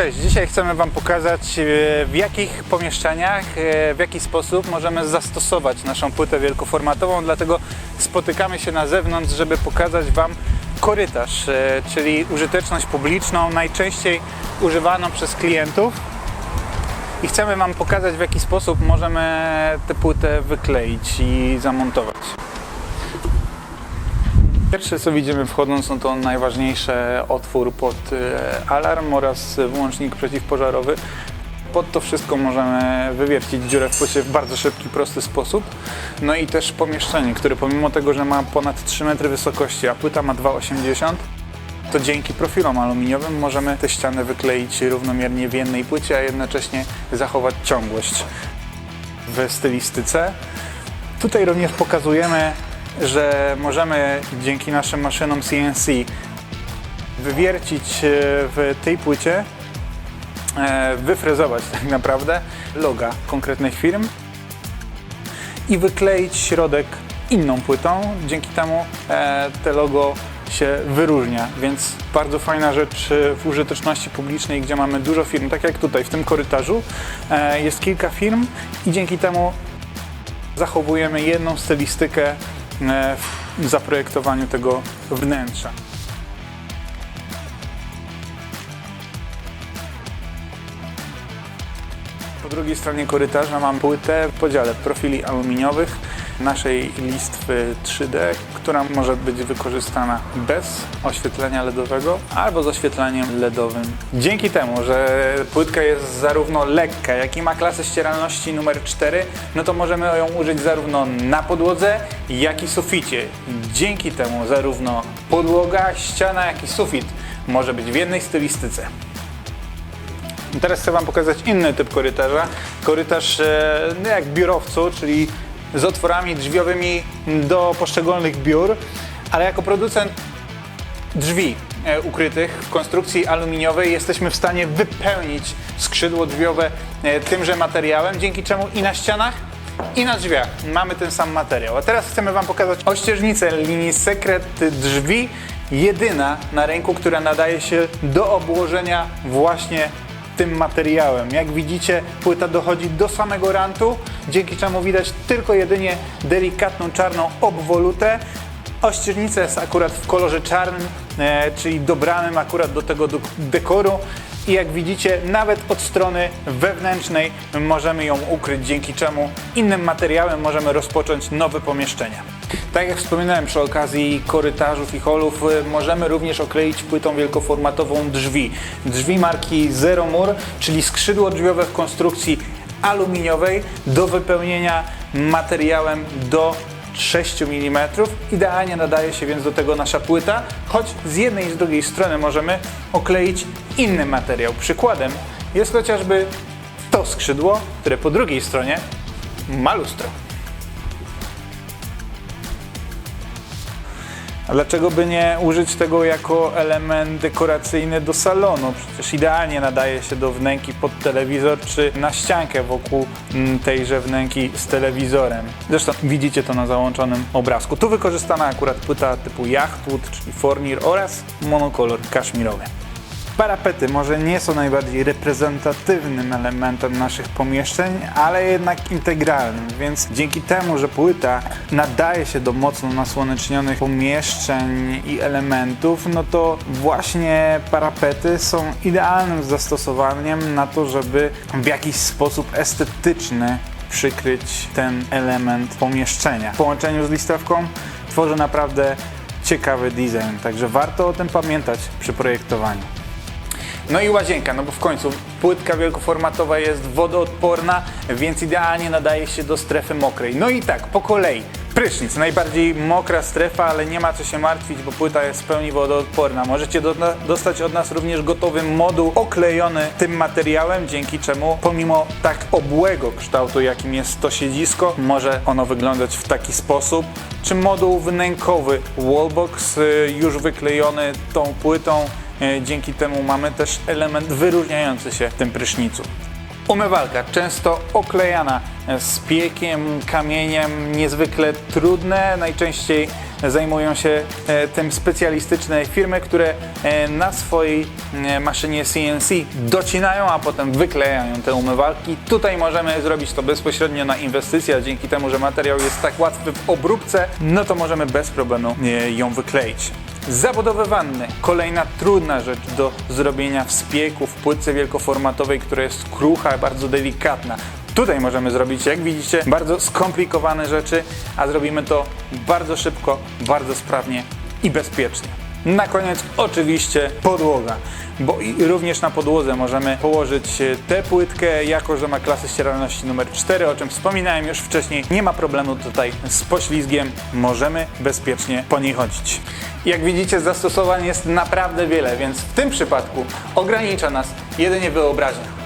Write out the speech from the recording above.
Cześć, dzisiaj chcemy Wam pokazać e, w jakich pomieszczeniach, e, w jaki sposób możemy zastosować naszą płytę wielkoformatową, dlatego spotykamy się na zewnątrz, żeby pokazać Wam korytarz, e, czyli użyteczność publiczną, najczęściej używaną przez klientów i chcemy Wam pokazać w jaki sposób możemy tę płytę wykleić i zamontować. Pierwsze co widzimy wchodząc, no to najważniejsze otwór pod e, alarm oraz włącznik przeciwpożarowy. Pod to wszystko możemy wywiercić dziurę w płycie w bardzo szybki, prosty sposób. No i też pomieszczenie, które pomimo tego, że ma ponad 3 metry wysokości, a płyta ma 2,80 to dzięki profilom aluminiowym możemy te ściany wykleić równomiernie w jednej płycie, a jednocześnie zachować ciągłość w stylistyce. Tutaj również pokazujemy, że możemy dzięki naszym maszynom CNC wywiercić e, w tej płycie, e, wyfrezować tak naprawdę loga konkretnych firm i wykleić środek inną płytą. Dzięki temu e, te logo się wyróżnia, więc bardzo fajna rzecz w użyteczności publicznej, gdzie mamy dużo firm, tak jak tutaj w tym korytarzu jest kilka firm i dzięki temu zachowujemy jedną stylistykę w zaprojektowaniu tego wnętrza. Po drugiej stronie korytarza mam płytę w podziale profili aluminiowych naszej listwy 3D, która może być wykorzystana bez oświetlenia LEDowego albo z oświetleniem LEDowym. Dzięki temu, że płytka jest zarówno lekka, jak i ma klasę ścieralności numer 4, no to możemy ją użyć zarówno na podłodze, jak i suficie. Dzięki temu zarówno podłoga, ściana, jak i sufit może być w jednej stylistyce. Teraz chcę Wam pokazać inny typ korytarza. Korytarz e, no jak biurowcu, czyli z otworami drzwiowymi do poszczególnych biur, ale jako producent drzwi e, ukrytych w konstrukcji aluminiowej jesteśmy w stanie wypełnić skrzydło drzwiowe e, tymże materiałem, dzięki czemu i na ścianach i na drzwiach mamy ten sam materiał. A teraz chcemy Wam pokazać ościeżnicę linii Secret drzwi, jedyna na rynku, która nadaje się do obłożenia właśnie tym materiałem. Jak widzicie, płyta dochodzi do samego rantu, dzięki czemu widać tylko jedynie delikatną czarną obwolutę. Ościeżnica jest akurat w kolorze czarnym, e, czyli dobranym akurat do tego dek- dekoru. I jak widzicie, nawet od strony wewnętrznej możemy ją ukryć, dzięki czemu innym materiałem możemy rozpocząć nowe pomieszczenia. Tak jak wspominałem przy okazji korytarzów i holów, y, możemy również okleić płytą wielkoformatową drzwi. Drzwi marki Zero Mur, czyli skrzydło drzwiowe w konstrukcji aluminiowej do wypełnienia materiałem do 6 mm. Idealnie nadaje się więc do tego nasza płyta, choć z jednej i z drugiej strony możemy okleić inny materiał. Przykładem jest chociażby to skrzydło, które po drugiej stronie ma lustro. A dlaczego by nie użyć tego jako element dekoracyjny do salonu? Przecież idealnie nadaje się do wnęki pod telewizor czy na ściankę wokół mm, tejże wnęki z telewizorem. Zresztą widzicie to na załączonym obrazku. Tu wykorzystana akurat płyta typu Yachtwood, czyli Fornir oraz monokolor kaszmirowy. Parapety może nie są najbardziej reprezentatywnym elementem naszych pomieszczeń, ale jednak integralnym, więc dzięki temu, że płyta nadaje się do mocno nasłonecznionych pomieszczeń i elementów, no to właśnie parapety są idealnym zastosowaniem na to, żeby w jakiś sposób estetyczny przykryć ten element pomieszczenia. W połączeniu z listewką tworzy naprawdę ciekawy design, także warto o tym pamiętać przy projektowaniu. No i łazienka, no bo w końcu płytka wielkoformatowa jest wodoodporna, więc idealnie nadaje się do strefy mokrej. No i tak, po kolei. Prysznic, najbardziej mokra strefa, ale nie ma co się martwić, bo płyta jest w pełni wodoodporna. Możecie do, dostać od nas również gotowy moduł oklejony tym materiałem, dzięki czemu pomimo tak obłego kształtu, jakim jest to siedzisko, może ono wyglądać w taki sposób. Czy moduł wnękowy Wallbox y, już wyklejony tą płytą, Dzięki temu mamy też element wyróżniający się w tym prysznicu. Umywalka, często oklejana z piekiem, kamieniem, niezwykle trudne, najczęściej zajmują się e, tym specjalistyczne firmy, które e, na swojej e, maszynie CNC docinają, a potem wyklejają te umywalki. Tutaj możemy zrobić to bezpośrednio na inwestycję, a dzięki temu, że materiał jest tak łatwy w obróbce, no to możemy bez problemu e, ją wykleić. Zabudowy wanny. Kolejna trudna rzecz do zrobienia w spieku, w płytce wielkoformatowej, która jest krucha, bardzo delikatna. Tutaj możemy zrobić, jak widzicie, bardzo skomplikowane rzeczy, a zrobimy to bardzo szybko, bardzo sprawnie i bezpiecznie. Na koniec oczywiście podłoga, bo również na podłodze możemy położyć e, tę płytkę, jako że ma klasę ścieralności numer 4, o czym wspominałem już wcześniej. Nie ma problemu tutaj z poślizgiem, możemy bezpiecznie po niej chodzić. Jak widzicie, zastosowań jest naprawdę wiele, więc w tym przypadku ogranicza nas jedynie wyobraźnia.